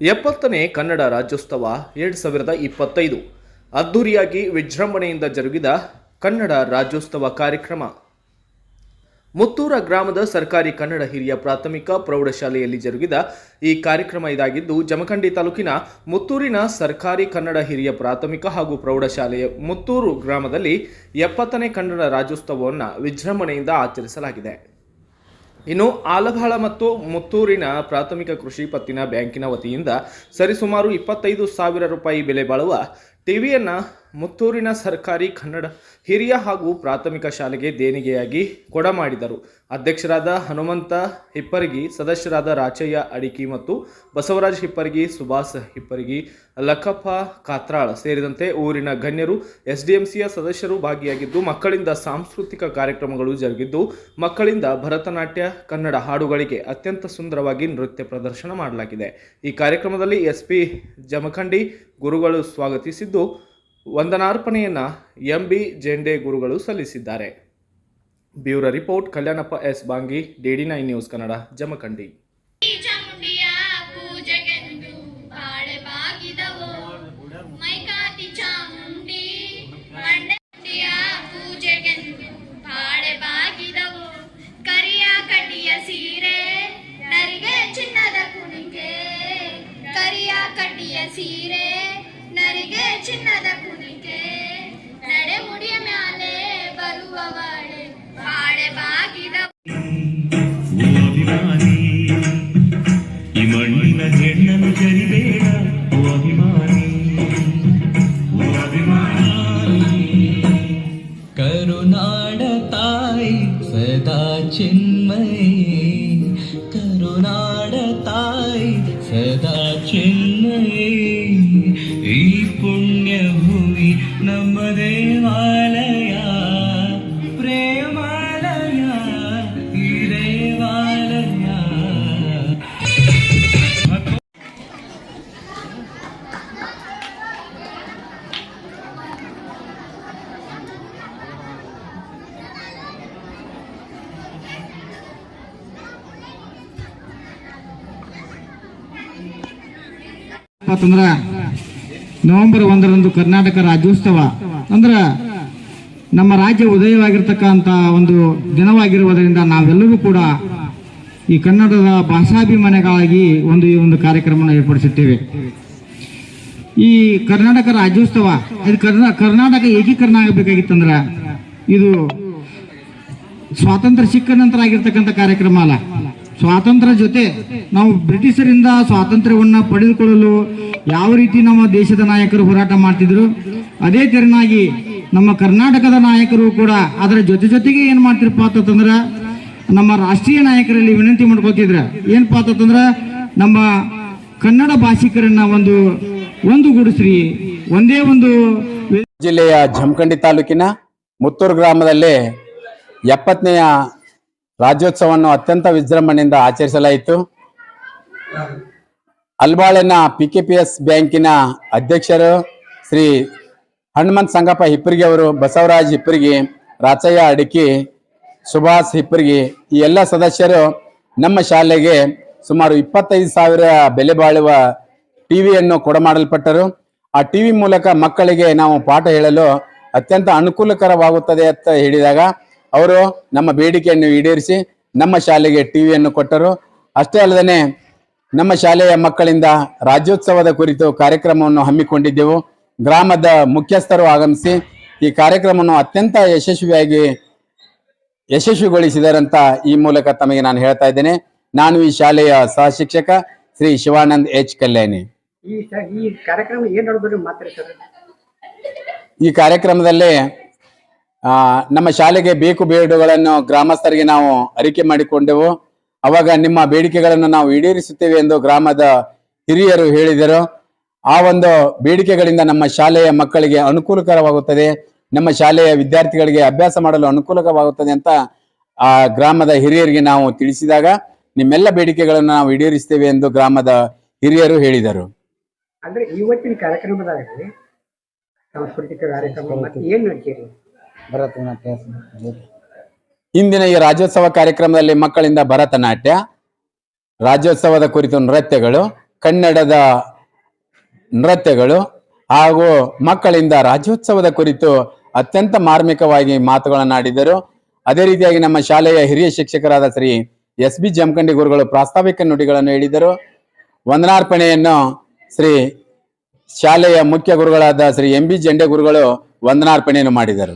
ಎಪ್ಪತ್ತನೇ ಕನ್ನಡ ರಾಜ್ಯೋತ್ಸವ ಎರಡು ಸಾವಿರದ ಇಪ್ಪತ್ತೈದು. ಅದ್ದೂರಿಯಾಗಿ ವಿಜೃಂಭಣೆಯಿಂದ ಜರುಗಿದ ಕನ್ನಡ ರಾಜ್ಯೋತ್ಸವ ಕಾರ್ಯಕ್ರಮ. ಮುತ್ತೂರ ಗ್ರಾಮದ ಸರ್ಕಾರಿ ಕನ್ನಡ ಹಿರಿಯ ಪ್ರಾಥಮಿಕ ಪ್ರೌಢಶಾಲೆಯಲ್ಲಿ ಜರುಗಿದ ಈ ಕಾರ್ಯಕ್ರಮ ಇದಾಗಿದ್ದು, ಜಮಖಂಡಿ ತಾಲೂಕಿನ ಮುತ್ತೂರಿನ ಸರ್ಕಾರಿ ಕನ್ನಡ ಹಿರಿಯ ಪ್ರಾಥಮಿಕ ಹಾಗೂ ಪ್ರೌಢಶಾಲೆಯ ಮುತ್ತೂರು ಗ್ರಾಮದಲ್ಲಿ ಎಪ್ಪತ್ತನೇ ಕನ್ನಡ ರಾಜ್ಯೋತ್ಸವವನ್ನು ವಿಜೃಂಭಣೆಯಿಂದ ಆಚರಿಸಲಾಗಿದೆ. ಇನ್ನು ಆಲಭಾಳ ಮತ್ತು ಮುತ್ತೂರಿನ ಪ್ರಾಥಮಿಕ ಕೃಷಿ ಪತ್ತಿನ ಬ್ಯಾಂಕಿನ ವತಿಯಿಂದ ಸರಿಸುಮಾರು ಇಪ್ಪತ್ತೈದು ಸಾವಿರ ರೂಪಾಯಿ ಬೆಲೆ ಬಾಳುವ ಟಿವಿಯನ್ನು ಮುತ್ತೂರಿನ ಸರ್ಕಾರಿ ಕನ್ನಡ ಹಿರಿಯ ಹಾಗೂ ಪ್ರಾಥಮಿಕ ಶಾಲೆಗೆ ದೇಣಿಗೆಯಾಗಿ ಕೊಡಮಾಡಿದರು. ಅಧ್ಯಕ್ಷರಾದ ಹನುಮಂತ ಹಿಪ್ಪರಗಿ, ಸದಸ್ಯರಾದ ರಾಚಯ್ಯ ಅಡಿಕಿ ಮತ್ತು ಬಸವರಾಜ್ ಹಿಪ್ಪರಗಿ ಸುಭಾಸ್ ಹಿಪ್ಪರಗಿ, ಲಕ್ಕಪ್ಪ ಕಾತ್ರಾಳ್ ಸೇರಿದಂತೆ ಊರಿನ ಗಣ್ಯರು, ಎಸ್ಡಿಎಂಸಿಯ ಸದಸ್ಯರು ಭಾಗಿಯಾಗಿದ್ದು, ಮಕ್ಕಳಿಂದ ಸಾಂಸ್ಕೃತಿಕ ಕಾರ್ಯಕ್ರಮಗಳು ಜರುಗಿದ್ದು, ಮಕ್ಕಳಿಂದ ಭರತನಾಟ್ಯ, ಕನ್ನಡ ಹಾಡುಗಳಿಗೆ ಅತ್ಯಂತ ಸುಂದರವಾಗಿ ನೃತ್ಯ ಪ್ರದರ್ಶನ ಮಾಡಲಾಗಿದೆ. ಈ ಕಾರ್ಯಕ್ರಮದಲ್ಲಿ ಎಸ್ಪಿ ಜಮಖಂಡಿ ಗುರುಗಳು ಸ್ವಾಗತಿಸಿದ್ದು ವಂದನಾರ್ಪಣೆಯನ್ನ ಎಂ ಬಿ ಜೆಂಡೆ ಗುರುಗಳು ಸಲ್ಲಿಸಿದ್ದಾರೆ. Bureau report, Kalyanappa S. Bangi DD nine news Kannada, Jamkhandi. ಸೀರೆ ನರಿಗೆ ಚಿನ್ನದ ಕುಣಿಕೆ ಕರಿಯ ಕಡ್ಡಿಯ ಸೀರೆ ನರಿಗೆ ಚಿನ್ನದ ಕುಣಿಕೆ ನಡೆ ಮುಡಿಯ ಮ್ಯಾಲೆ ಬರುವವಳೆ ಬಾಳೆ ಬಾಗಿದವು ಓ ಅಭಿಮಾನಿ ಈ ಮಣ್ಣಿನ ಹೆಣ್ಣನ್ನು ಜರಿಬೇಡ ಓ ಅಭಿಮಾನಿ ಓ ಅಭಿಮಾನಿ ಕರುನಾಡ ತಾಯಿ ಸದಾ ಚಿನ್ಮಯಿ ಈ ಪುಣ್ಯ ಭೂಮಿ ನಮ್ಮ ದೇವಾಲಯ ಪ್ರೇಮಾಲಯ ಈ ದೇವಾಲಯ ಅಂತಂದ್ರ ನವೆಂಬರ್ ಒಂದರಂದು ಕರ್ನಾಟಕ ರಾಜ್ಯೋತ್ಸವ. ಅಂದ್ರೆ ನಮ್ಮ ರಾಜ್ಯ ಉದಯವಾಗಿರ್ತಕ್ಕಂಥ ಒಂದು ದಿನವಾಗಿರುವುದರಿಂದ ನಾವೆಲ್ಲರೂ ಕೂಡ ಈ ಕನ್ನಡದ ಭಾಷಾಭಿಮಾನಿಗಳಾಗಿ ಒಂದು ಈ ಒಂದು ಕಾರ್ಯಕ್ರಮವನ್ನು ಏರ್ಪಡಿಸುತ್ತೇವೆ. ಈ ಕರ್ನಾಟಕ ರಾಜ್ಯೋತ್ಸವ, ಇದು ಕರ್ನಾ, ಕರ್ನಾಟಕ ಏಕೀಕರಣ ಆಗಬೇಕಾಗಿತ್ತಂದ್ರ ಇದು ಸ್ವಾತಂತ್ರ್ಯ ಸಿಕ್ಕ ನಂತರ ಆಗಿರ್ತಕ್ಕಂಥ ಕಾರ್ಯಕ್ರಮ ಅಲ್ಲ. ಸ್ವಾತಂತ್ರ್ಯ ಜೊತೆ ನಾವು ಬ್ರಿಟಿಷರಿಂದ ಸ್ವಾತಂತ್ರ್ಯವನ್ನು ಪಡೆದುಕೊಳ್ಳಲು ಯಾವ ರೀತಿ ನಮ್ಮ ದೇಶದ ನಾಯಕರು ಹೋರಾಟ ಮಾಡ್ತಿದ್ರು, ಅದೇ ತೆರನಾಗಿ ನಮ್ಮ ಕರ್ನಾಟಕದ ನಾಯಕರು ಕೂಡ ಅದರ ಜೊತೆ ಜೊತೆಗೆ ಏನ್ ಮಾಡ್ತಿರಪ್ಪ ಅಂತಂದ್ರ ನಮ್ಮ ರಾಷ್ಟ್ರೀಯ ನಾಯಕರಲ್ಲಿ ವಿನಂತಿ ಮಾಡ್ಕೊತಿದ್ರ. ಏನಪ್ಪ ಅಂತಂದ್ರ ನಮ್ಮ ಕನ್ನಡ ಭಾಷಿಕರನ್ನ ಒಂದು ಒಂದುಗೂಡಿಸ್ರಿ ಒಂದೇ ಒಂದು ಜಿಲ್ಲೆಯ ಜಮಖಂಡಿ ತಾಲೂಕಿನ ಮುತ್ತೂರು ಗ್ರಾಮದಲ್ಲಿ ಎಪ್ಪತ್ತನೆಯ ರಾಜ್ಯೋತ್ಸವವನ್ನು ಅತ್ಯಂತ ವಿಜೃಂಭಣೆಯಿಂದ ಆಚರಿಸಲಾಯಿತು. ಅಲ್ಬಾಳಿನ ಪಿ ಕೆ ಪಿ ಎಸ್ ಬ್ಯಾಂಕಿನ ಅಧ್ಯಕ್ಷರು ಶ್ರೀ ಹನುಮಂತ್ ಸಂಗಪ್ಪ ಹಿಪ್ಪರಿಗೆ ಅವರು, ಬಸವರಾಜ್ ಹಿಪ್ಪರಿಗೆ ರಾಚಯ್ಯ ಅಡಿಕೆ, ಸುಭಾಷ್ ಹಿಪ್ಪರಿಗೆ ಈ ಎಲ್ಲ ಸದಸ್ಯರು ನಮ್ಮ ಶಾಲೆಗೆ ಸುಮಾರು ಇಪ್ಪತ್ತೈದು ಸಾವಿರ ಬೆಲೆ ಬಾಳುವ ಟಿವಿಯನ್ನು ಕೊಡಮಾಡಲ್ಪಟ್ಟರು. ಆ ಟಿವಿ ಮೂಲಕ ಮಕ್ಕಳಿಗೆ ನಾವು ಪಾಠ ಹೇಳಲು ಅತ್ಯಂತ ಅನುಕೂಲಕರವಾಗುತ್ತದೆ ಅಂತ ಹೇಳಿದಾಗ ಅವರು ನಮ್ಮ ಬೇಡಿಕೆಯನ್ನು ಈಡೇರಿಸಿ ನಮ್ಮ ಶಾಲೆಗೆ ಟಿವಿಯನ್ನು ಕೊಟ್ಟರು. ಅಷ್ಟೇ ಅಲ್ಲದೆ ನಮ್ಮ ಶಾಲೆಯ ಮಕ್ಕಳಿಂದ ರಾಜ್ಯೋತ್ಸವದ ಕುರಿತು ಕಾರ್ಯಕ್ರಮವನ್ನು ಹಮ್ಮಿಕೊಂಡಿದ್ದೆವು. ಗ್ರಾಮದ ಮುಖ್ಯಸ್ಥರು ಆಗಮಿಸಿ ಈ ಕಾರ್ಯಕ್ರಮವನ್ನು ಅತ್ಯಂತ ಯಶಸ್ವಿಯಾಗಿ ಯಶಸ್ವಿಗೊಳಿಸಿದರಂತ ಈ ಮೂಲಕ ತಮಗೆ ನಾನು ಹೇಳ್ತಾ ಇದ್ದೇನೆ. ನಾನು ಈ ಶಾಲೆಯ ಸಹ ಶಿಕ್ಷಕ ಶ್ರೀ ಶಿವಾನಂದ್ ಎಚ್. ಕಲ್ಯಾಣಿ. ಈ ಕಾರ್ಯಕ್ರಮದಲ್ಲಿ ನಮ್ಮ ಶಾಲೆಗೆ ಬೇಕು ಬೇಡುಗಳನ್ನು ಗ್ರಾಮಸ್ಥರಿಗೆ ನಾವು ಅರಿಕೆ ಮಾಡಿಕೊಂಡೆವು. ಅವಾಗ ನಿಮ್ಮ ಬೇಡಿಕೆಗಳನ್ನು ನಾವು ಈಡೇರಿಸುತ್ತೇವೆ ಎಂದು ಗ್ರಾಮದ ಹಿರಿಯರು ಹೇಳಿದರು. ಆ ಒಂದು ಬೇಡಿಕೆಗಳಿಂದ ನಮ್ಮ ಶಾಲೆಯ ಮಕ್ಕಳಿಗೆ ಅನುಕೂಲಕರವಾಗುತ್ತದೆ. ನಮ್ಮ ಶಾಲೆಯ ವಿದ್ಯಾರ್ಥಿಗಳಿಗೆ ಅಭ್ಯಾಸ ಮಾಡಲು ಅನುಕೂಲಕವಾಗುತ್ತದೆ ಅಂತ ಆ ಗ್ರಾಮದ ಹಿರಿಯರಿಗೆ ನಾವು ತಿಳಿಸಿದಾಗ ನಿಮ್ಮೆಲ್ಲ ಬೇಡಿಕೆಗಳನ್ನು ನಾವು ಈಡೇರಿಸ್ತೇವೆ ಎಂದು ಗ್ರಾಮದ ಹಿರಿಯರು ಹೇಳಿದರು. ಅಂದ್ರೆ ಇವತ್ತಿನ ಕಾರ್ಯಕ್ರಮದಾಗ ಸಾಂಸ್ಕೃತಿಕ ಕಾರ್ಯಕ್ರಮ ಏನು ಇಂದಿನ ಈ ರಾಜ್ಯೋತ್ಸವ ಕಾರ್ಯಕ್ರಮದಲ್ಲಿ ಮಕ್ಕಳಿಂದ ಭರತನಾಟ್ಯ, ರಾಜ್ಯೋತ್ಸವದ ಕುರಿತು ನೃತ್ಯಗಳು, ಕನ್ನಡದ ನೃತ್ಯಗಳು ಹಾಗೂ ಮಕ್ಕಳಿಂದ ರಾಜ್ಯೋತ್ಸವದ ಕುರಿತು ಅತ್ಯಂತ ಮಾರ್ಮಿಕವಾಗಿ ಮಾತುಗಳನ್ನಾಡಿದರು ಅದೇ ರೀತಿಯಾಗಿ ನಮ್ಮ ಶಾಲೆಯ ಹಿರಿಯ ಶಿಕ್ಷಕರಾದ ಶ್ರೀ ಎಸ್ ಬಿ ಜಮಖಂಡಿ ಗುರುಗಳು ಪ್ರಾಸ್ತಾವಿಕ ನುಡಿಗಳನ್ನು ಹೇಳಿದರು. ವಂದನಾರ್ಪಣೆಯನ್ನು ಶ್ರೀ ಶಾಲೆಯ ಮುಖ್ಯ ಗುರುಗಳಾದ ಶ್ರೀ ಎಂ ಬಿ ಜಂಡೆ ಗುರುಗಳು ವಂದನಾರ್ಪಣೆಯನ್ನು ಮಾಡಿದರು.